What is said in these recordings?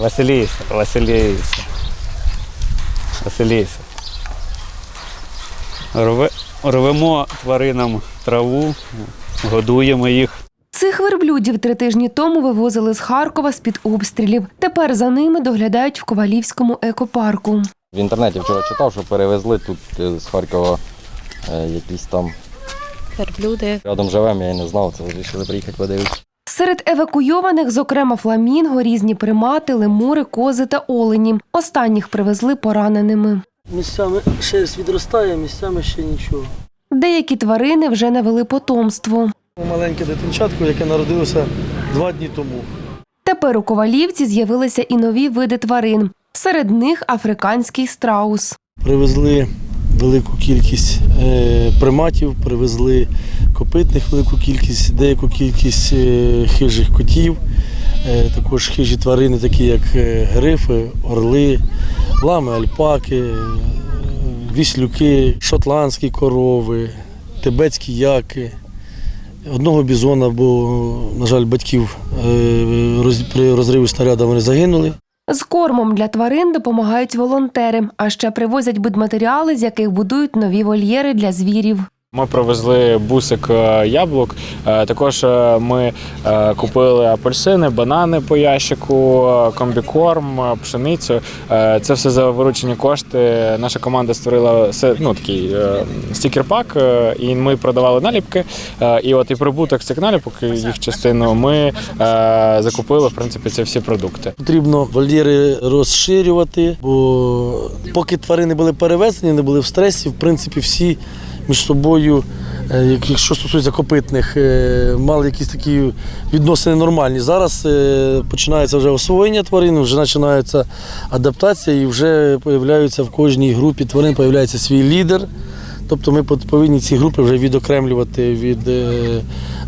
Василіса, Василіса. Василіса. Рве, рвемо тваринам траву, годуємо їх. Цих верблюдів три тижні тому вивозили з Харкова з-під обстрілів. Тепер за ними доглядають в Ковалівському екопарку. В інтернеті вчора читав, що перевезли тут е, з Харкова е, якісь там верблюди. рядом живемо, я не знав, це вирішили приїхати подивитися. Серед евакуйованих, зокрема, фламінго, різні примати, лемури, кози та олені. Останніх привезли пораненими. Місцями шерсть відростає, місцями ще нічого. Деякі тварини вже навели потомство. Маленьке дитинчатко, яке народилося два дні тому. Тепер у Ковалівці з'явилися і нові види тварин. Серед них африканський страус. Привезли велику кількість е, приматів, привезли копитних велику кількість, деяку кількість е, хижих котів, е, також хижі тварини, такі як грифи, орли, лами, альпаки, віслюки, шотландські корови, тибетські яки. Одного бізона, бо, на жаль, батьків при розриві снаряду вони загинули. З кормом для тварин допомагають волонтери, а ще привозять будматеріали, з яких будують нові вольєри для звірів. Ми привезли бусик е, яблук. Е, Також е, ми купили апельсини, банани по ящику, комбікорм, пшеницю. Це все за виручені кошти. Наша команда створила ну, такий стікер-пак, і ми продавали наліпки. І от і прибуток цих наліпок, їх частину, ми закупили в принципі ці всі продукти. Потрібно вольєри розширювати, бо поки тварини були перевезені, не були в стресі, в принципі, всі між собою, е, якщо стосується копитних, е, мали якісь такі відносини нормальні. Зараз е, починається вже освоєння тварин, вже починається адаптація і вже появляються в кожній групі тварин появляється свій лідер. Тобто ми повинні ці групи вже відокремлювати від е,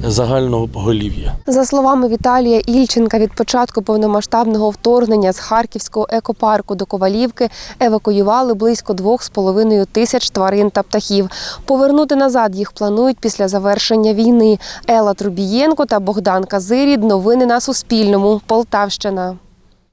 загального поголів'я. За словами Віталія Ільченка, від початку повномасштабного вторгнення з Харківського екопарку до Ковалівки евакуювали близько 2,5 тисяч тварин та птахів. Повернути назад їх планують після завершення війни. Ела Трубієнко та Богдан Казирід. Новини на Суспільному. Полтавщина.